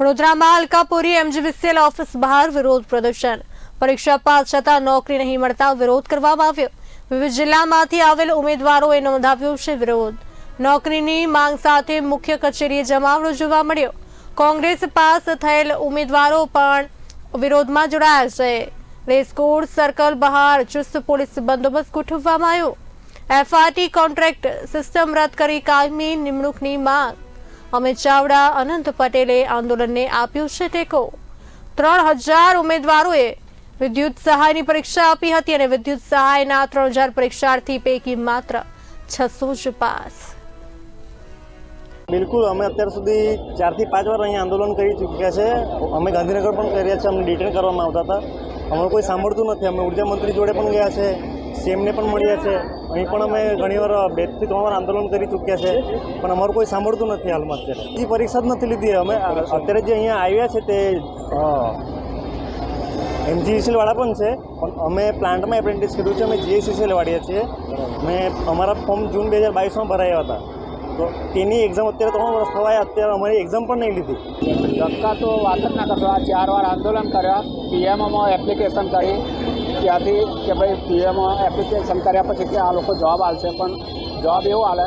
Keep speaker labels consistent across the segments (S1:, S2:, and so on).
S1: વડોદરામાં Alkapuri MGVCL office બહાર વિરોધ પ્રદર્શન. પરીક્ષા પાસ છતાં નોકરી નહીં મળતા વિરોધ કરવામાં આવ્યો. વિવિધ જિલ્લામાંથી આવેલ ઉમેદવારોએ નોંધાવ્યો છે વિરોધ. નોકરીની માંગ સાથે મુખ્ય કચેરીએ જમાવડો જોવા મળ્યો. કોંગ્રેસ પાસ થયેલ ઉમેદવારો પણ વિરોધમાં જોડાયા છે. રેસકોર્સ સર્કલ બહાર ચુસ્ત પોલીસ બંદોબસ્ત ગોઠવવામાં આવ્યો. એફઆરટી કોન્ટ્રાક્ટ સિસ્ટમ રદ કરી કાયમી નિમણૂકની માંગ. અમિત ચાવડા, અનંત પટેલે આંદોલનને આપ્યો છે ટેકો. ત્રણ હજાર ઉમેદવારોએ વિદ્યુત સહાયની પરીક્ષા આપી હતી અને વિદ્યુત સહાયના ત્રણ હજાર પરીક્ષાર્થી પૈકી માત્ર છસો જ પાસ.
S2: બિલકુલ, અમે અત્યાર સુધી ચારથી પાંચ વાર અહીંયા આંદોલન કરી ચૂક્યા છે. અમે ગાંધીનગર પણ કર્યા છે અમને ડિટેન કરવામાં આવતા હતા. અમારું કોઈ સાંભળતું નથી. અમે ઊર્જા મંત્રી જોડે પણ ગયા છે. સીએમને પણ મળ્યા છે. અહીં પણ અમે ઘણીવાર બેથી ત્રણ વાર આંદોલન કરી ચૂક્યા છે, પણ અમારું કોઈ સાંભળતું નથી હાલમાં અત્યારે. હજી પરીક્ષા જ નથી લીધી. અમે અત્યારે જે અહીંયા આવ્યા છે તે એમજીસીએલ વાળા પણ છે, પણ અમે પ્લાન્ટમાં એપ્રેન્ટિસ કર્યું છે. અમે જીએસસીસીએલ વાળીએ છીએ. અમે અમારા ફોર્મ જૂન બે હજાર બાવીસમાં ભરાયા હતા. તો તેની એક્ઝામ અત્યારે ત્રણ વર્ષ થવાય, અત્યારે અમારી એક્ઝામ પણ નહીં લીધી.
S3: ધક્કા તો વાત જ ના કરતા ચાર વાર આંદોલન કર્યા. પીએમઓમાં એપ્લિકેશન કરી. ત્યાંથી કે ભાઈ પીએમઓ એપ્લિકેશન કર્યા પછી કે આ લોકો જવાબ આવશે પણ જવાબ એવો આવે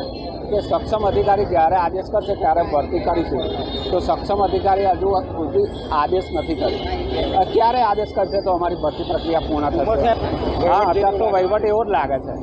S3: કે સક્ષમ અધિકારી જ્યારે આદેશ કરશે ત્યારે ભરતી કરીશું. તો સક્ષમ અધિકારી હજુ સુધી આદેશ નથી કર્યો. ક્યારે આદેશ કરશે તો અમારી ભરતી પ્રક્રિયા પૂર્ણ થશે. હા, અત્યારે તો વહીવટ એવો જ લાગે છે.